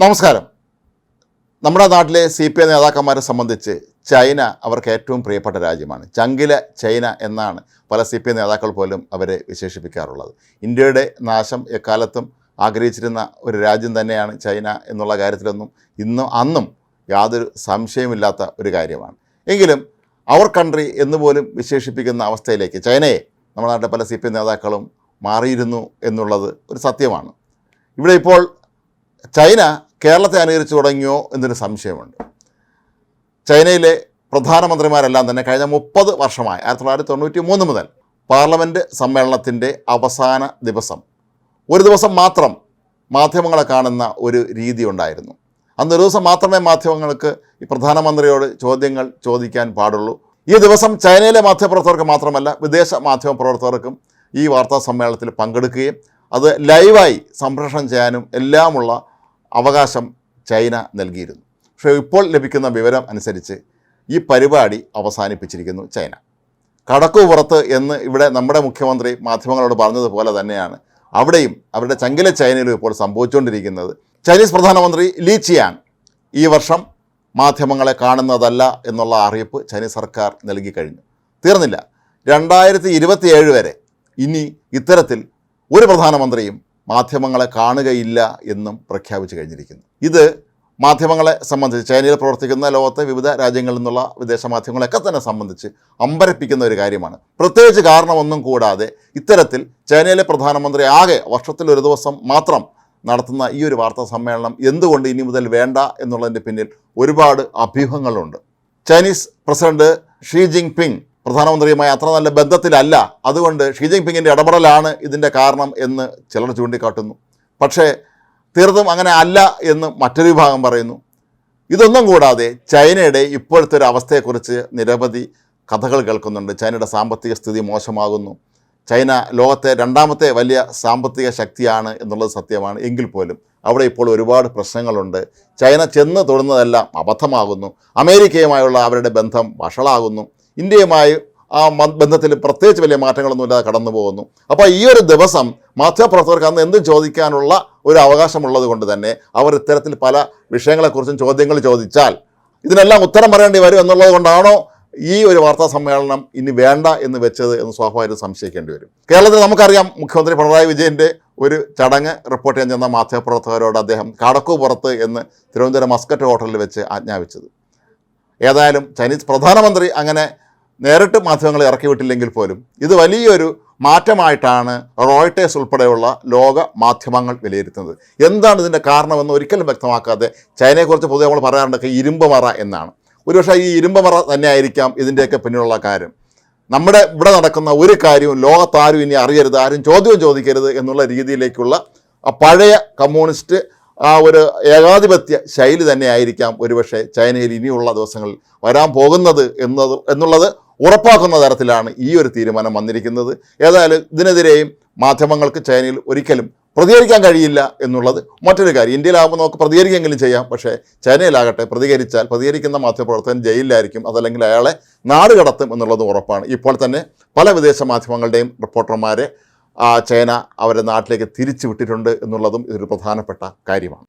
നമസ്കാരം. നമ്മുടെ നാട്ടിലെ സി പി ഐ നേതാക്കന്മാരെ സംബന്ധിച്ച് ചൈന അവർക്ക് ഏറ്റവും പ്രിയപ്പെട്ട രാജ്യമാണ്. ചങ്കില ചൈന എന്നാണ് പല സി പി ഐ നേതാക്കൾ പോലും അവരെ വിശേഷിപ്പിക്കാറുള്ളത്. ഇന്ത്യയുടെ നാശം എക്കാലത്തും ആഗ്രഹിച്ചിരുന്ന ഒരു രാജ്യം തന്നെയാണ് ചൈന എന്നുള്ള കാര്യത്തിലൊന്നും ഇന്നും അന്നും യാതൊരു സംശയമില്ലാത്ത ഒരു കാര്യമാണ്. എങ്കിലും അവർ കൺട്രി എന്ന് പോലും വിശേഷിപ്പിക്കുന്ന അവസ്ഥയിലേക്ക് ചൈനയെ നമ്മുടെ നാട്ടിലെ പല സി പി ഐ നേതാക്കളും മാറിയിരുന്നു എന്നുള്ളത് ഒരു സത്യമാണ്. ഇവിടെ ഇപ്പോൾ ചൈന കേരളത്തെ അനുകരിച്ചു തുടങ്ങിയോ എന്നൊരു സംശയമുണ്ട്. ചൈനയിലെ പ്രധാനമന്ത്രിമാരെല്ലാം തന്നെ കഴിഞ്ഞ മുപ്പത് വർഷമായി ആയിരത്തി തൊള്ളായിരത്തി തൊണ്ണൂറ്റി മൂന്ന് മുതൽ പാർലമെന്റ് സമ്മേളനത്തിന്റെ അവസാന ദിവസം ഒരു ദിവസം മാത്രം മാധ്യമങ്ങളെ കാണുന്ന ഒരു രീതി ഉണ്ടായിരുന്നു. അന്ന് ഒരു ദിവസം മാത്രമേ മാധ്യമങ്ങൾക്ക് ഈ പ്രധാനമന്ത്രിയോട് ചോദ്യങ്ങൾ ചോദിക്കാൻ പാടുള്ളൂ. ഈ ദിവസം ചൈനയിലെ മാധ്യമപ്രവർത്തകർക്ക് മാത്രമല്ല വിദേശ മാധ്യമ പ്രവർത്തകർക്കും ഈ വാർത്താ സമ്മേളനത്തിൽ പങ്കെടുക്കുകയും അത് ലൈവായി സംപ്രേഷണം ചെയ്യാനും എല്ലാമുള്ള അവകാശം ചൈന നൽകിയിരുന്നു. പക്ഷേ ഇപ്പോൾ ലഭിക്കുന്ന വിവരം അനുസരിച്ച് ഈ പരിപാടി അവസാനിപ്പിച്ചിരിക്കുന്നു ചൈന. കടക്കു പുറത്ത് എന്ന് ഇവിടെ നമ്മുടെ മുഖ്യമന്ത്രി മാധ്യമങ്ങളോട് പറഞ്ഞതുപോലെ തന്നെയാണ് അവിടെയും അവരുടെ ചങ്കില ചൈനയിലും ഇപ്പോൾ സംഭവിച്ചുകൊണ്ടിരിക്കുന്നത്. ചൈനീസ് പ്രധാനമന്ത്രി ലീ ചിയാൻ ഈ വർഷം മാധ്യമങ്ങളെ കാണുന്നതല്ല എന്നുള്ള അറിയിപ്പ് ചൈനീസ് സർക്കാർ നൽകി കഴിഞ്ഞു. തീർന്നില്ല. രണ്ടായിരത്തി ഇരുപത്തിയേഴ് വരെ ഇനി ഇത്തരത്തിൽ ഒരു പ്രധാനമന്ത്രിയും മാധ്യമങ്ങളെ കാണുകയില്ല എന്നും പ്രഖ്യാപിച്ചു കഴിഞ്ഞിരിക്കുന്നു. ഇത് മാധ്യമങ്ങളെ സംബന്ധിച്ച് ചൈനയിൽ പ്രവർത്തിക്കുന്ന ലോകത്തെ വിവിധ രാജ്യങ്ങളിൽ നിന്നുള്ള വിദേശ മാധ്യമങ്ങളെയൊക്കെ തന്നെ സംബന്ധിച്ച് അമ്പരപ്പിക്കുന്ന ഒരു കാര്യമാണ്. പ്രത്യേകിച്ച് കാരണമൊന്നും കൂടാതെ ഇത്തരത്തിൽ ചൈനയിലെ പ്രധാനമന്ത്രി ആകെ വർഷത്തിൽ ഒരു ദിവസം മാത്രം നടത്തുന്ന ഈ ഒരു വാർത്താ സമ്മേളനം എന്തുകൊണ്ട് ഇനി മുതൽ വേണ്ട എന്നുള്ളതിന്റെ പിന്നിൽ ഒരുപാട് അഭ്യൂഹങ്ങളുണ്ട്. Chinese president Xi Jinping പ്രധാനമന്ത്രിയുമായി അത്ര നല്ല ബന്ധത്തിലല്ല. അതുകൊണ്ട് ഷീ ജിങ് പിങ്ങിന്റെ ഇടപെടലാണ് ഇതിന്റെ കാരണം എന്ന് ചിലർ ചൂണ്ടിക്കാട്ടുന്നു. പക്ഷേ തീർത്തും അങ്ങനെ അല്ല എന്ന് മറ്റൊരു വിഭാഗം പറയുന്നു. ഇതൊന്നും കൂടാതെ ചൈനയുടെ ഇപ്പോഴത്തെ ഒരു അവസ്ഥയെക്കുറിച്ച് നിരവധി കഥകൾ കേൾക്കുന്നുണ്ട്. ചൈനയുടെ സാമ്പത്തിക സ്ഥിതി മോശമാകുന്നു. ചൈന ലോകത്തെ രണ്ടാമത്തെ വലിയ സാമ്പത്തിക ശക്തിയാണ് എന്നുള്ളത് സത്യമാണ്. എങ്കിൽ പോലും അവിടെ ഇപ്പോൾ ഒരുപാട് പ്രശ്നങ്ങളുണ്ട്. ചൈന ചെന്ന് തൊടുന്നതെല്ലാം അബദ്ധമാകുന്നു. അമേരിക്കയുമായുള്ള അവരുടെ ബന്ധം വഷളാകുന്നു. ഇന്ത്യയുമായി ആ ബന്ധത്തിൽ പ്രത്യേകിച്ച് വലിയ മാറ്റങ്ങളൊന്നുമില്ലാതെ കടന്നു പോകുന്നു. അപ്പോൾ ഈ ഒരു ദിവസം മാധ്യമപ്രവർത്തകർക്ക് അന്ന് എന്തും ചോദിക്കാനുള്ള ഒരു അവകാശമുള്ളത് കൊണ്ട് തന്നെ അവർ ഇത്തരത്തിൽ പല വിഷയങ്ങളെക്കുറിച്ചും ചോദ്യങ്ങൾ ചോദിച്ചാൽ ഇതിനെല്ലാം ഉത്തരം പറയേണ്ടി വരും എന്നുള്ളത് കൊണ്ടാണോ ഈ ഒരു വാർത്താ സമ്മേളനം ഇനി വേണ്ട എന്ന് വെച്ചത് എന്ന് സ്വാഭാവികം സംശയിക്കേണ്ടി വരും. കേരളത്തിൽ നമുക്കറിയാം മുഖ്യമന്ത്രി പിണറായി വിജയന്റെ ഒരു ചടങ്ങ് റിപ്പോർട്ട് ചെയ്യാൻ ചെന്ന മാധ്യമപ്രവർത്തകരോട് അദ്ദേഹം കടക്കു പുറത്ത് എന്ന് തിരുവനന്തപുരം മസ്കറ്റ് ഹോട്ടലിൽ വെച്ച് ആജ്ഞാപിച്ചത്. ഏതായാലും ചൈനീസ് പ്രധാനമന്ത്രി അങ്ങനെ നേരിട്ട് മാധ്യമങ്ങളെ ഇറക്കി വിട്ടില്ലെങ്കിൽ പോലും ഇത് വലിയൊരു മാറ്റമായിട്ടാണ് റോയിട്ടേഴ്സ് ഉൾപ്പെടെയുള്ള ലോക മാധ്യമങ്ങൾ വിലയിരുത്തുന്നത്. എന്താണ് ഇതിന്റെ കാരണമെന്ന് ഒരിക്കലും വ്യക്തമാക്കാതെ ചൈനയെക്കുറിച്ച് പൊതുവെ നമ്മൾ പറയാറുണ്ട് ഇരുമ്പ് മറ എന്നാണ്. ഒരുപക്ഷെ ഈ ഇരുമ്പ് മറ തന്നെ ആയിരിക്കാം ഇതിന്റെയൊക്കെ പിന്നിലുള്ള കാര്യം. നമ്മുടെ ഇവിടെ നടക്കുന്ന ഒരു കാര്യവും ലോകത്താരും ഇനി അറിയരുത് ആരും ചോദ്യവും ചോദിക്കരുത് എന്നുള്ള രീതിയിലേക്കുള്ള പഴയ കമ്മ്യൂണിസ്റ്റ് ആ ഒരു ഏകാധിപത്യ ശൈലി തന്നെയായിരിക്കാം ഒരുപക്ഷെ ചൈനയിൽ ഇനിയുള്ള ദിവസങ്ങളിൽ വരാൻ പോകുന്നത് എന്നത് എന്നുള്ളത് ഉറപ്പാക്കുന്ന തരത്തിലാണ് ഈ ഒരു തീരുമാനം വന്നിരിക്കുന്നത്. ഏതായാലും ഇതിനെതിരെയും മാധ്യമങ്ങൾക്ക് ചൈനയിൽ ഒരിക്കലും പ്രതികരിക്കാൻ കഴിയില്ല എന്നുള്ളത് മറ്റൊരു കാര്യം. ഇന്ത്യയിലാകുമ്പോൾ നമുക്ക് പ്രതികരിക്കെങ്കിലും ചെയ്യാം. പക്ഷേ ചൈനയിലാകട്ടെ പ്രതികരിച്ചാൽ പ്രതികരിക്കുന്ന മാധ്യമപ്രവർത്തകൻ ജയിലിലായിരിക്കും. അതല്ലെങ്കിൽ അയാളെ നാട് കടത്തും എന്നുള്ളത് ഉറപ്പാണ്. ഇപ്പോൾ തന്നെ പല വിദേശ മാധ്യമങ്ങളുടെയും റിപ്പോർട്ടർമാരെ ചൈന അവരെ നാട്ടിലേക്ക് തിരിച്ചു വിട്ടിട്ടുണ്ട് എന്നുള്ളതും ഇതൊരു പ്രധാനപ്പെട്ട കാര്യമാണ്.